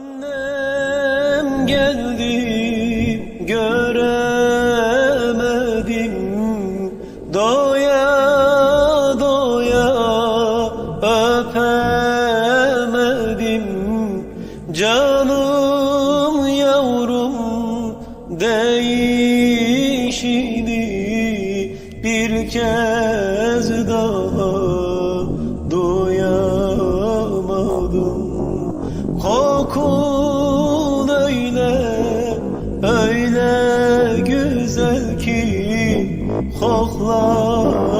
Annem geldi göremedim. Doya doya öpemedim. Canım yavrum değişini bir kez daha duyamadım Kokun öyle öyle güzel ki koklamaya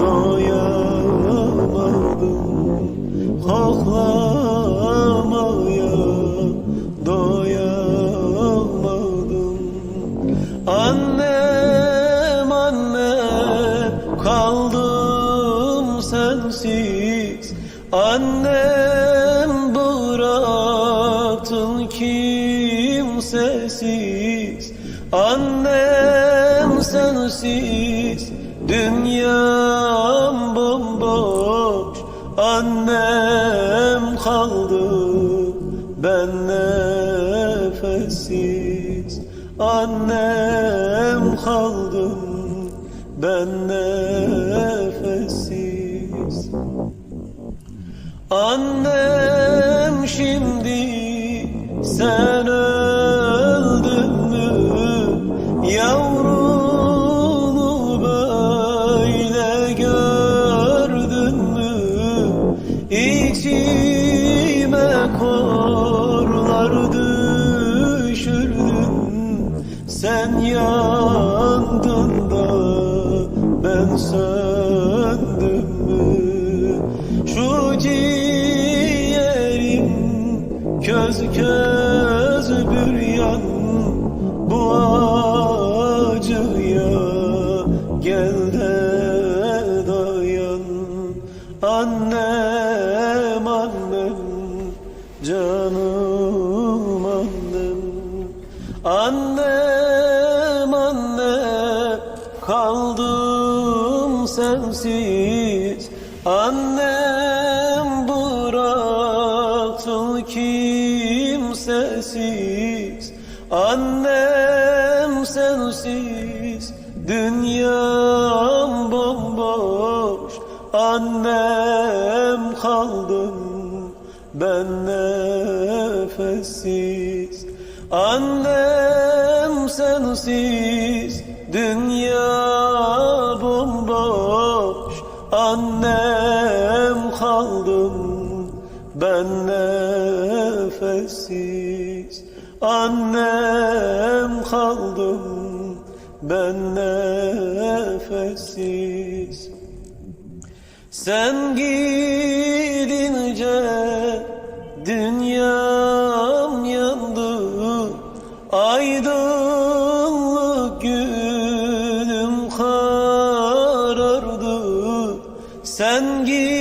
doyamadım. Koklamaya sensiz Annem bıraktın kimsesiz. Annem sensiz dünyam bomboş. Annem kaldı ben nefessiz. Annem kaldım ben nefessiz Annem şimdi sen öldün mü? Yavrunu böyle gördün mü? İçime korlar düşürdün. Sen yandın da ben söndüm mü köz köz büryan Bu acıya gel de dayan. Annem annem canım annem. Annem annem kaldım sensiz. Annem bıraktın kimsesiz Annem sensiz. Dünyam bomboş Annem kaldım ben nefessiz. Annem sensiz dünya nefessiz Annem kaldım ben nefessiz. Sen gidince dünyam yandı Aydınlık günüm karardı. Sen gidince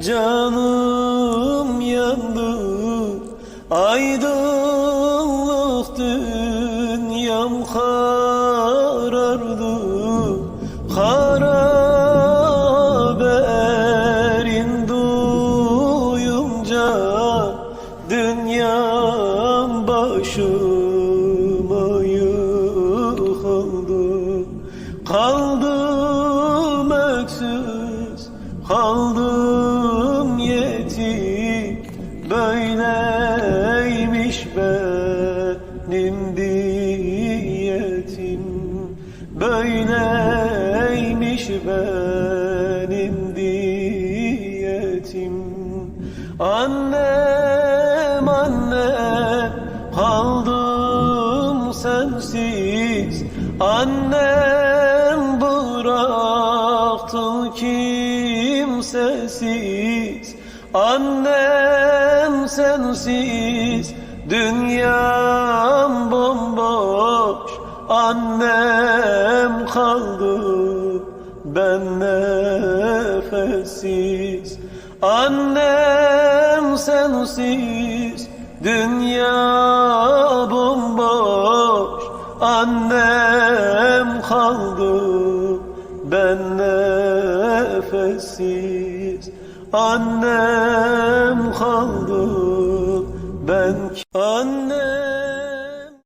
canım yandı Aydınlık dünyam karardı. Haraberin duyunca Dünyam başıma Böyleymiş benim diyetim. Annem annem kaldım sensiz. Annem bıraktın kimsesiz. Annem sensiz. Dünyam bomboş Annem kaldı ben nefessiz. Annem sensiz dünya bomboş. Annem kaldı ben nefessiz. Annem kaldı Ben Annem